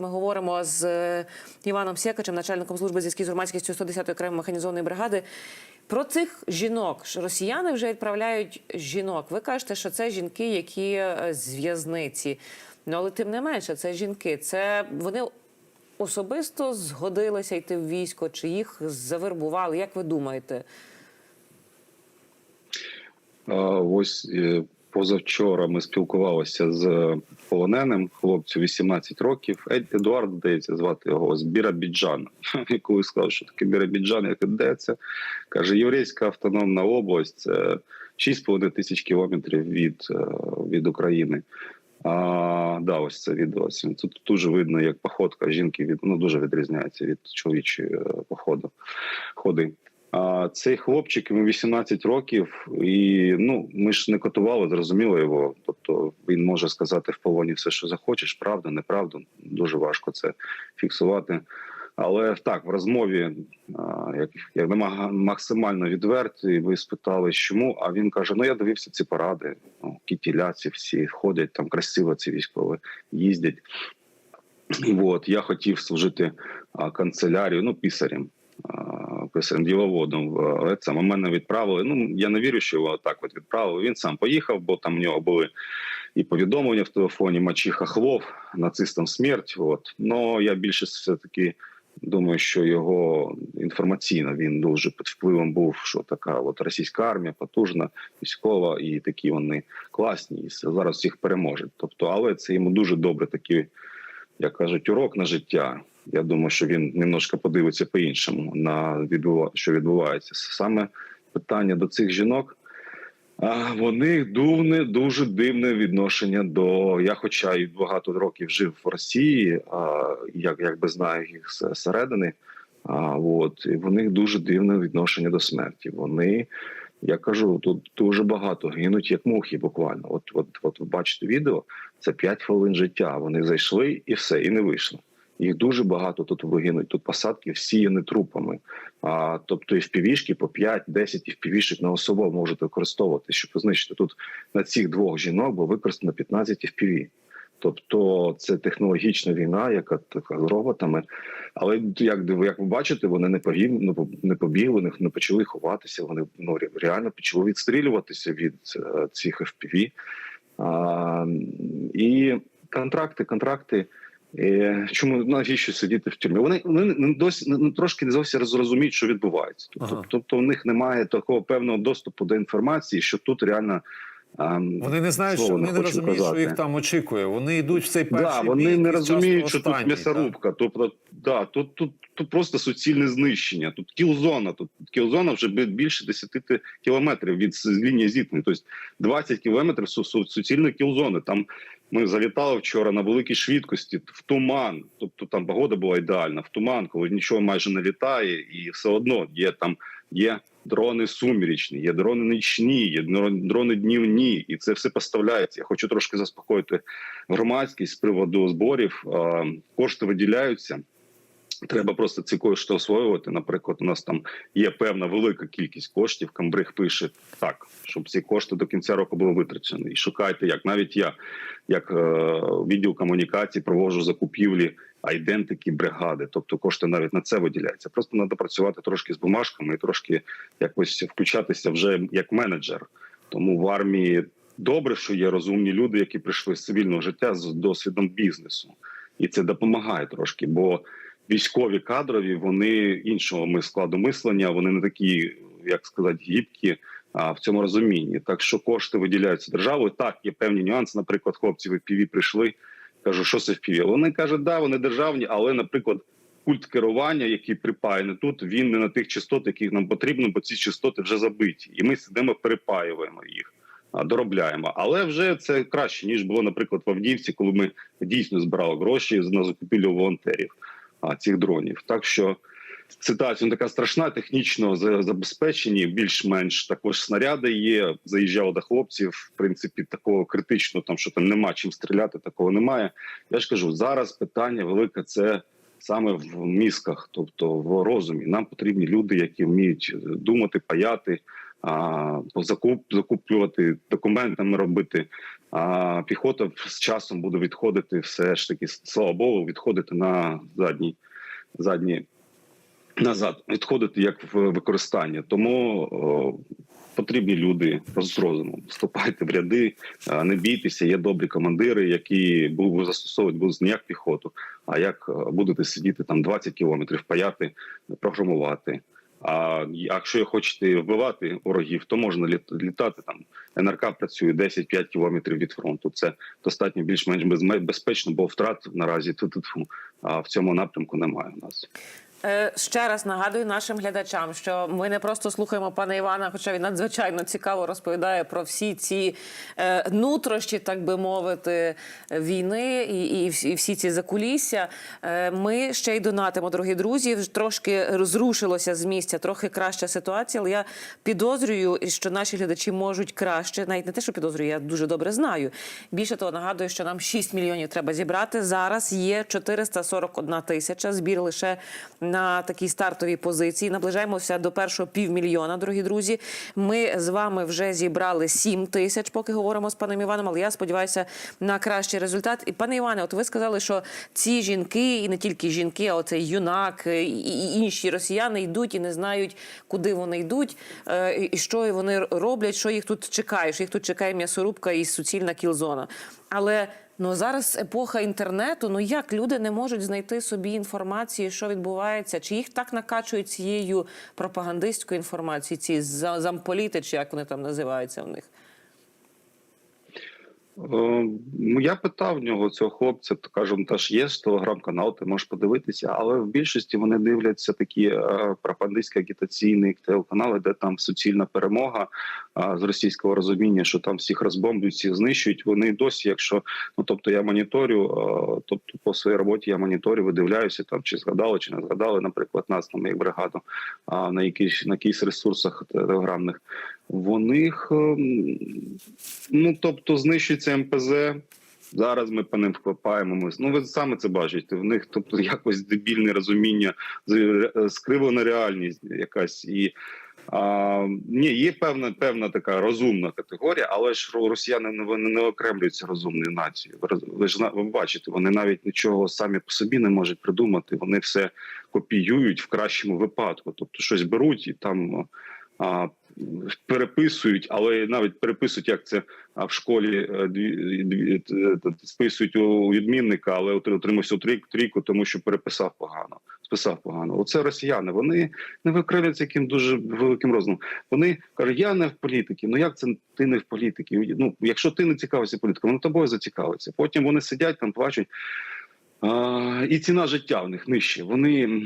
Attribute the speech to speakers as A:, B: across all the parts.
A: Ми говоримо з е, Іваном Сєкачем, начальником служби зв'язків з громадськістю 110-ї окремої механізованої бригади. Про цих жінок росіяни вже відправляють жінок. Ви кажете, що це жінки, які е, з в'язниці. Ну але тим не менше, це жінки. Це вони особисто згодилися йти в військо, чи їх завербували? Як ви думаєте?
B: Ось е, позавчора ми спілкувалися з полоненим хлопцю 18 років. Ед- Едуард здається, звати його з Бірабіджана. І коли сказав, що таке Бірабіджан, я кажу, де це? Каже, Єврейська автономна область, це 6,5 тисяч кілометрів від, е, від України. А, да, ось це відео. Тут дуже видно, як походка жінки від ну дуже відрізняється від чоловічої е, походу ходи. Цей хлопчик йому 18 років, і ну ми ж не котували, зрозуміло його. Тобто він може сказати в полоні все, що захочеш, правда, неправда. Дуже важко це фіксувати. Але так, в розмові, як, як максимально відверті, ви спитали, чому. А він каже: Ну я дивився ці паради, ну, кітіляці всі ходять там красиво, ці військові їздять. І от я хотів служити канцелярію, ну писарем. Діловодом в це мене відправили. Ну я не вірю, що його так от відправили. Він сам поїхав, бо там в нього були і повідомлення в телефоні Мачіха Хлов, нацистам смерть. От но я більше все таки думаю, що його інформаційно він дуже під впливом був, що така от російська армія потужна, військова, і такі вони класні, і зараз всіх переможуть. Тобто, але це йому дуже добре такий, як кажуть, урок на життя. Я думаю, що він немножко подивиться по-іншому на що відбувається. Саме питання до цих жінок. А вони дувне дуже дивне відношення до я, хоча й багато років жив в Росії, а як якби знаю їх зсередини. А от і в них дуже дивне відношення до смерті. Вони, я кажу, тут дуже багато гинуть як мухи, буквально. От, от, от бачите відео, це 5 хвилин життя. Вони зайшли і все, і не вийшли. Їх дуже багато тут вигинуть. Тут посадки всіяні трупами. А, тобто і впівішки по 5-10 і впівішок на особу можете використовувати, щоб знищити тут на цих двох жінок було використано 15 FPV. Тобто це технологічна війна, яка така з роботами. Але як як ви бачите, вони не погиб, не не побігли, не почали ховатися. Вони ну реально почали відстрілюватися від е, цих FPV. А, і контракти, контракти. Е, Чому навіщо сидіти в тюрмі? Вони вони досі трошки не зовсім розуміють, що відбувається. Тобто,
C: Ага.
B: тобто, у них немає такого певного доступу до інформації, що тут реально
C: Вони не знають, що вони не розуміють,
B: казати.
C: що їх там очікує. Вони йдуть в цей перший
B: Да,
C: бій,
B: вони не розуміють, що тут
C: останній,
B: м'ясорубка. Тобто, да, тут, тут, тут просто суцільне знищення. Тут кілзона. Тут кілзона вже бі- більше 10 кілометрів від лінії зіткнення. Тобто 20 кілометрів су, кілзони. Там ми залітали вчора на великій швидкості в туман. Тобто там погода була ідеальна. В туман, коли нічого майже не літає, і все одно є там є дрони сумірічні, є дрони нічні, є дро- дрони днівні, і це все поставляється. Я хочу трошки заспокоїти громадськість з приводу зборів. Кошти виділяються. Треба просто ці кошти освоювати. Наприклад, у нас там є певна велика кількість коштів. Камбриг пише так, щоб ці кошти до кінця року були витрачені. І шукайте, як навіть я, як е, відділ комунікації, проводжу закупівлі айдентики бригади. Тобто кошти навіть на це виділяються. Просто треба працювати трошки з бумажками і трошки якось включатися вже як менеджер. Тому в армії добре, що є розумні люди, які прийшли з цивільного життя з досвідом бізнесу, і це допомагає трошки. бо військові кадрові вони іншого складу мислення, вони не такі, як сказати, гібкі. А в цьому розумінні, так що кошти виділяються державою. Так, є певні нюанси. Наприклад, хлопці в FPV прийшли. Кажу, що це FPV? Вони кажуть, да, вони державні, але, наприклад, культ керування, який припаяний тут, він не на тих частот, яких нам потрібно, бо ці частоти вже забиті, і ми сидимо, перепаюємо їх, доробляємо. Але вже це краще ніж було, наприклад, в Авдіївці, коли ми дійсно збирали гроші на закупівлю волонтерів цих дронів. Так що ситуація така страшна, технічно забезпечені, більш-менш також снаряди є. Заїжджав до хлопців. В принципі, такого критичного, там що там нема чим стріляти, такого немає. Я ж кажу, зараз питання велике це. Саме в мізках, тобто в розумі, нам потрібні люди, які вміють думати, паяти, закуп, закуплювати документами робити. А піхота з часом буде відходити, все ж таки, слава Богу, відходити на задній задні назад, відходити як в використання. Тому о, потрібні люди з розумом. Вступайте в ряди, не бійтеся. Є добрі командири, які будуть застосовувати будуть не як піхоту, а як будете сидіти там 20 кілометрів, паяти, програмувати. А якщо хочете вбивати ворогів, то можна літ- літати там. НРК працює 10-5 кілометрів від фронту. Це достатньо більш-менш безпечно, бо втрат наразі тут в цьому напрямку немає у нас.
A: Е, Ще раз нагадую нашим глядачам, що ми не просто слухаємо пана Івана, хоча він надзвичайно цікаво розповідає про всі ці е, нутрощі, так би мовити, війни і, і, всі- ці закулісся. Е, ми ще й донатимо, дорогі друзі. Трошки розрушилося з місця, трохи краща ситуація. Але я підозрюю, що наші глядачі можуть краще, навіть не те, що підозрюю, я дуже добре знаю. Більше того, нагадую, що нам 6 мільйонів треба зібрати. Зараз є 441 тисяча. Збір лише на такій стартовій позиції. Наближаємося до першого півмільйона, дорогі друзі. Ми з вами вже зібрали 7 тисяч, поки говоримо з паном Іваном. Але я сподіваюся на кращий результат. І пане Іване, от ви сказали, що ці жінки, і не тільки жінки, а оцей юнак і, інші росіяни йдуть і не знають, куди вони йдуть, е, і що вони роблять, що їх тут чекає. Що їх тут чекає м'ясорубка і суцільна кілзона. Але Ну зараз епоха інтернету. Ну як люди не можуть знайти собі інформації, що відбувається, чи їх так накачують цією пропагандистською інформацією, ці замполіти, чи як вони там називаються в них?
B: Е, Ну, я питав нього цього хлопця, то кажу, теж є ж телеграм-канал, ти можеш подивитися, але в більшості вони дивляться такі е, пропагандистські агітаційні телеканали, де там суцільна перемога з російського розуміння, що там всіх розбомблюють, всіх знищують. Вони досі, якщо ну тобто я моніторю, е, тобто по своїй роботі я моніторю, видивляюся там, чи згадали, чи не згадали, наприклад, нас там як бригаду, на якісь на якісь ресурсах телеграмних. В них ем, ну тобто знищується МПЗ. Зараз ми по ним вкопаємо. Ну ви саме це бачите. В них тобто якось дебільне розуміння, е, скривлена реальність якась і. А, ні, є певна певна така розумна категорія, але ж росіяни не- вони не окремлюються розумною нацією. Ви, ж ви бачите, вони навіть нічого самі по собі не можуть придумати. Вони все копіюють в кращому випадку. Тобто щось беруть і там а, переписують, але навіть переписують, як це в школі е, списують у відмінника, але отри- отримався трійку, тому що переписав погано. Списав погано. Оце росіяни. Вони не викривляться яким дуже великим розумом. Вони кажуть, я не в політиці. Ну як це ти не в політиці? Ну, якщо ти не цікавишся політикою, вони тобою зацікавиться. Потім вони сидять там, плачуть. А, і ціна життя в них нижче. Вони.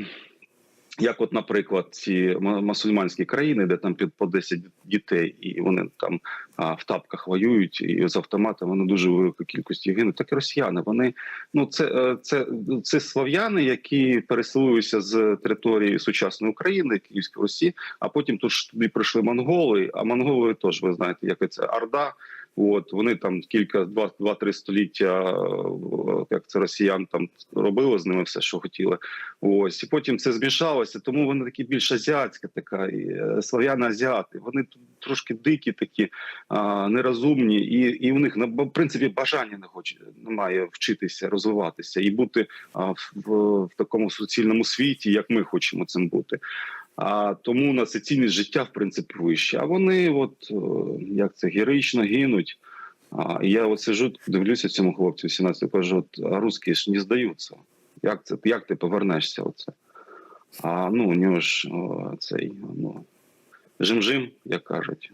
B: Як, от, наприклад, ці ма- мусульманські країни, де там під по 10 дітей, і вони там а, в тапках воюють і з автоматами вони дуже великою кількістю гинуть. Так і росіяни. Вони ну це, е, це, це слав'яни, які переселилися з території сучасної України, Київської Русі, а потім тут ж туди прийшли монголи. А монголи теж ви знаєте, як це Орда. От вони там кілька два два-три століття, е, як це росіян там робили з ними все, що хотіли. Ось і потім це змішалося. Тому вони такі більш азіатська, така е, слав'яно-азіати. Вони тут трошки дикі, такі а, нерозумні, і і у них на в принципі бажання не хоче немає вчитися, розвиватися і бути а, в, в такому суцільному світі, як ми хочемо цим бути. А тому у нас цінність життя в принципі вища. А вони, от е, як це героїчно гинуть. А я от сижу, дивлюся цьому хлопцю 17, кажу, от русські ж не здаються. Як це як ти повернешся? Оце? А ну у нього ж о, цей ну жим-жим, як кажуть.